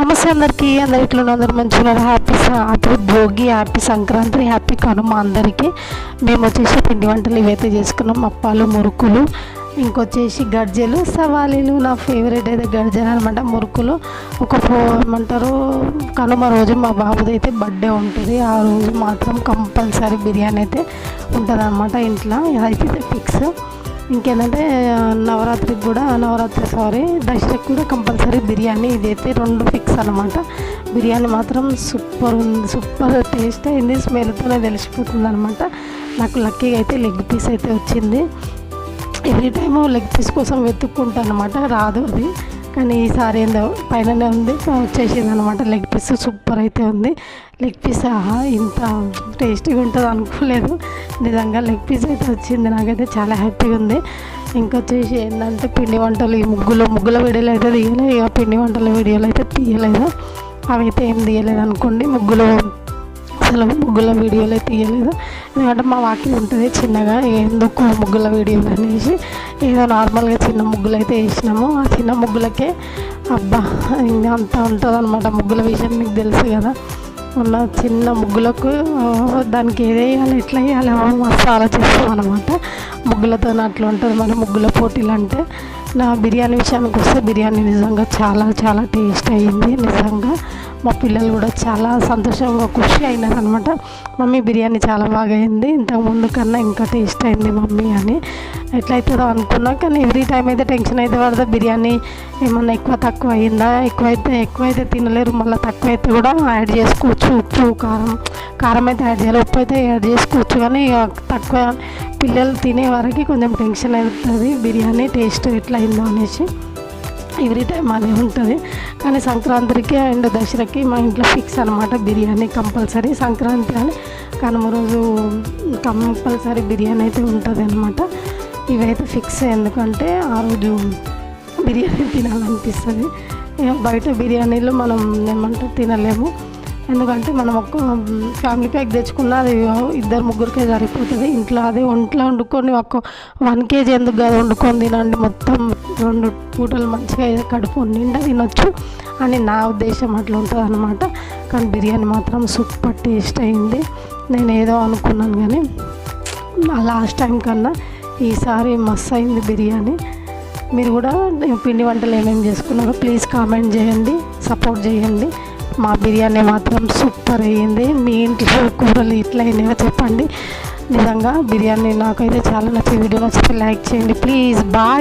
నమస్తే అందరికీ. అందరి ఇట్లా అందరు మంచిగా ఉన్నారు. Happy happy Bhogi happy Sankranti happy Kanuma అందరికీ. మేము వచ్చేసి పిండి వంటలు ఇవైతే చేసుకున్నాం. అప్పాలు మురుకులు ఇంకొచ్చేసి గడ్జలు సవాలీలు. నా ఫేవరెట్ అయితే గడ్జలు అనమాట మురుకులు ఒక ఫో ఏమంటారు కనుమ రోజు మా బాబుది అయితే బర్త్డే ఉంటుంది. ఆ రోజు మాత్రం కంపల్సరీ బిర్యానీ అయితే ఉంటుంది అనమాట ఇంట్లో. అయితే ఫిక్స్ ఇంకేంటంటే నవరాత్రికి కూడా నవరాత్రి సారీ దసరాకి కూడా కంపల్సరీ బిర్యానీ ఇదైతే రెండు ఫిక్స్ అనమాట బిర్యానీ మాత్రం సూపర్ ఉంది సూపర్ టేస్ట్ అయింది స్మెల్తోనే తెలిసిపోతుంది అనమాట నాకు లక్కీగా అయితే లెగ్ పీస్ అయితే వచ్చింది. ఎవ్రీ టైము లెగ్ పీస్ కోసం వెతుక్కుంటాను అనమాట రాదు అది. కానీ ఈసారి ఏందో పైననే ఉంది వచ్చేసింది అనమాట లెగ్ పీస్ సూపర్ అయితే ఉంది. లెగ్ పీస్ ఆహా ఇంత టేస్టీగా ఉంటుంది అనుకోలేదు. నిజంగా లెగ్ పీస్ అయితే వచ్చింది. నాకైతే చాలా హ్యాపీగా ఉంది. ఇంకొచ్చేసి ఏంటంటే పిండి వంటలు ఈ ముగ్గులు ముగ్గుల వీడియోలు అయితే తీయలేదు. ఇక పిండి వంటల వీడియోలు అయితే తీయలేదు. అవి అయితే ఏం తీయలేదు అనుకోండి. ముగ్గులు అసలు ముగ్గుల వీడియోలు అయితే తీయలేదు. ఎందుకంటే మా వాకిల్ ఉంటుంది చిన్నగా. ఎందుకు ముగ్గుల వీడియోలు అనేసి ఏదో నార్మల్గా చిన్న ముగ్గులు అయితే వేసినాము. ఆ చిన్న ముగ్గులకే అబ్బా ఇంకా అంతా ఉంటుంది అనమాట ముగ్గుల విషయం మీకు తెలుసు కదా. ఉన్న చిన్న ముగ్గులకు దానికి ఏది వేయాలి ఎట్లా వేయాలి మస్తు ఆలోచిస్తాం అనమాట ముగ్గులతో అట్లా ఉంటుంది మన ముగ్గుల పోటీలు అంటే నా బిర్యానీ విషయానికి వస్తే బిర్యానీ నిజంగా చాలా చాలా టేస్ట్ అయ్యింది నిజంగా. మా పిల్లలు కూడా చాలా సంతోషంగా ఖుషి అయినారు అనమాట మమ్మీ బిర్యానీ చాలా బాగా అయింది. ఇంతకు ముందు కన్నా ఇంకా టేస్ట్ అయింది మమ్మీ అని. ఎట్లయితుందో అనుకున్నా కానీ ఎవ్రీ టైం అయితే టెన్షన్ అయితే పడదా. బిర్యానీ ఏమన్నా ఎక్కువ తక్కువ అయిందా? ఎక్కువైతే ఎక్కువైతే తినలేరు. మళ్ళీ తక్కువ అయితే కూడా యాడ్ చేసుకోవచ్చు. ఉప్పు కారం కారం అయితే యాడ్ చేయాలి. ఉప్పు అయితే యాడ్ చేసుకోవచ్చు కానీ తక్కువ పిల్లలు తినే వరకు కొంచెం టెన్షన్ అవుతుంది. బిర్యానీ టేస్ట్ ఎట్లా అయిందో అనేసి ఎవ్రీ టైం అదే ఉంటుంది. కానీ సంక్రాంతికి అండ్ దసరాకి మా ఇంట్లో ఫిక్స్ అనమాట బిర్యానీ కంపల్సరీ. సంక్రాంతి అని కనుమ రోజు కంపల్సరీ బిర్యానీ అయితే ఉంటుంది అనమాట ఇవైతే ఫిక్స్ ఎందుకంటే ఆ రోజు బిర్యానీ తినాలనిపిస్తుంది. బయట బిర్యానీలు మనం ఏమంటారు తినలేము. ఎందుకంటే మనం ఒక ఫ్యామిలీ ప్యాక్ తెచ్చుకున్న అది ఇద్దరు ముగ్గురికే సరిపోతుంది. ఇంట్లో అదే ఒంట్లో వండుకొని ఒక వన్ కేజీ ఎందుకు కాదు వండుకొని తినండి. మొత్తం రెండు పూటలు మంచిగా కడుపు నిండా తినొచ్చు అని నా ఉద్దేశం అట్లా ఉంటుంది అనమాట కానీ బిర్యానీ మాత్రం సూపర్ టేస్ట్ అయింది. నేను ఏదో అనుకున్నాను కానీ లాస్ట్ టైం కన్నా ఈసారి మస్తు అయింది బిర్యానీ. మీరు కూడా పిండి వంటలు ఏమేమి చేసుకున్నారో ప్లీజ్ కామెంట్ చేయండి సపోర్ట్ చేయండి. మా బిర్యానీ మాత్రం సూపర్ అయ్యింది. మీ ఇంట్లో కూరలు ఇట్లా అయినాయో చెప్పండి. నిజంగా బిర్యానీ నాకైతే చాలా నచ్చింది. వీడియో నచ్చితే లైక్ చేయండి. Please bye.